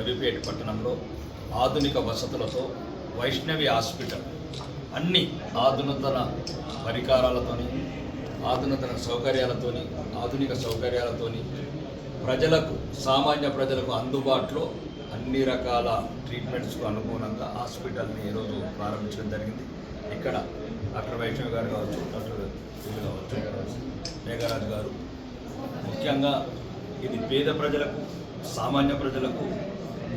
నవీపేట పట్టణంలో ఆధునిక వసతులతో వైష్ణవి హాస్పిటల్. అన్ని ఆధునతన పరికారాలతోని ఆధునతన సౌకర్యాలతోని ఆధునిక సౌకర్యాలతోని ప్రజలకు సామాన్య ప్రజలకు అందుబాటులో అన్ని రకాల ట్రీట్మెంట్స్కు అనుగుణంగా హాస్పిటల్ని ఈరోజు ప్రారంభించడం జరిగింది. ఇక్కడ డాక్టర్ వైష్ణవ్ గారు కావచ్చు డాక్టర్ కావచ్చు మేఘరాజు గారు. ముఖ్యంగా ఇది పేద ప్రజలకు సామాన్య ప్రజలకు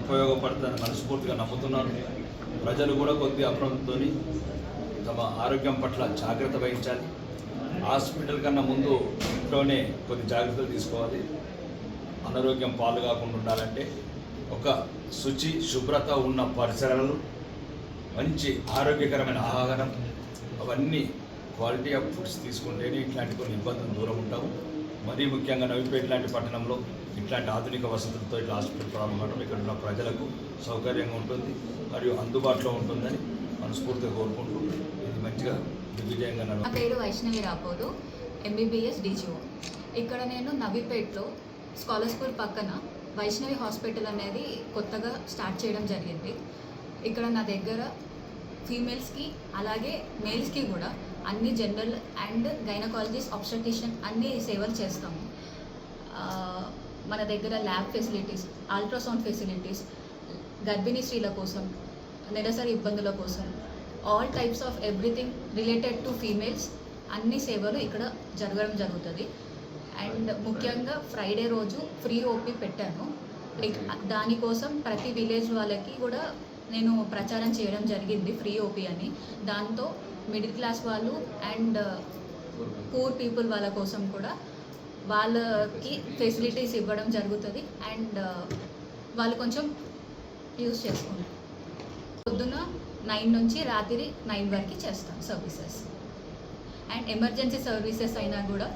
ఉపయోగపడుతుందని మనస్ఫూర్తిగా నమ్ముతున్నాను. ప్రజలు కూడా కొద్ది అప్రమత్తంతో తమ ఆరోగ్యం పట్ల జాగ్రత్త వహించాలి. హాస్పిటల్ కన్నా ముందు ఇంట్లోనే కొద్ది జాగ్రత్తలు తీసుకోవాలి. అనారోగ్యం పాలు కాకుండా ఉండాలంటే ఒక శుచి శుభ్రత ఉన్న పరిసరాలు మంచి ఆరోగ్యకరమైన ఆహారం అవన్నీ క్వాలిటీ ఆఫ్ ఫుడ్స్ తీసుకుంటేనే ఇట్లాంటి కొన్ని ఇబ్బందులు దూరం ఉంటాము. మరీ ముఖ్యంగా నవిపేట లాంటి పట్టణంలో ఇట్లాంటి ఆధునిక వసతులతో ఇట్లా హాస్పిటల్ ప్రారంభం ఇక్కడ ఉన్న ప్రజలకు సౌకర్యంగా ఉంటుంది మరియు అందుబాటులో ఉంటుందని మనస్ఫూర్తిగా కోరుకుంటూ ఇది మంచిగా దిగ్విజయంగా నా పేరు వైష్ణవి రాపోదు ఎంబీబీఎస్ డీజీఓ ఇక్కడ నేను నవీపేట్లో స్కాలర్ స్కూల్ పక్కన వైష్ణవి హాస్పిటల్ అనేది కొత్తగా స్టార్ట్ చేయడం జరిగింది. ఇక్కడ నా దగ్గర ఫీమేల్స్కి అలాగే మేల్స్కి కూడా అన్ని జనరల్ అండ్ గైనకాలజిస్ట్ ఆబ్స్టటిషియన్ అన్ని సేవలు చేస్తాము. మన దగ్గర ల్యాబ్ ఫెసిలిటీస్ అల్ట్రాసౌండ్ ఫెసిలిటీస్ గర్భిణీ స్త్రీల కోసం నెలసరి ఇబ్బందుల కోసం all types of everything related to females అన్ని సేవలు ఇక్కడ జరగడం జరుగుతుంది. అండ్ ముఖ్యంగా ఫ్రైడే రోజు ఫ్రీ ఓపీ పెట్టాను దానికోసం ప్రతి విలేజ్ వాళ్ళకి కూడా నేను ప్రచారం చేయడం జరిగింది ఫ్రీ ఓపీ అని. దాంతో మిడిల్ క్లాస్ వాళ్ళు అండ్ uh, పూర్ పీపుల్ వాళ్ళ కోసం కూడా వాళ్ళకి ఫెసిలిటీస్ ఇవ్వడం జరుగుతుంది. అండ్ uh, వాళ్ళు కొంచెం యూస్ చేసుకుంటారు. పొద్దున నైన్ నుంచి రాత్రి నైన్ వరకు చేస్తాం సర్వీసెస్. అండ్ ఎమర్జెన్సీ సర్వీసెస్ అయినా కూడా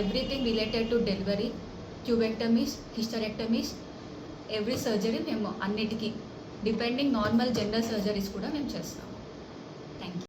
everything related to delivery tubectomies hysterectomies every surgery మేము అన్నిటికీ డిపెండింగ్ నార్మల్ జనరల్ సర్జరీస్ కూడా మేము చేస్తాం. Thank you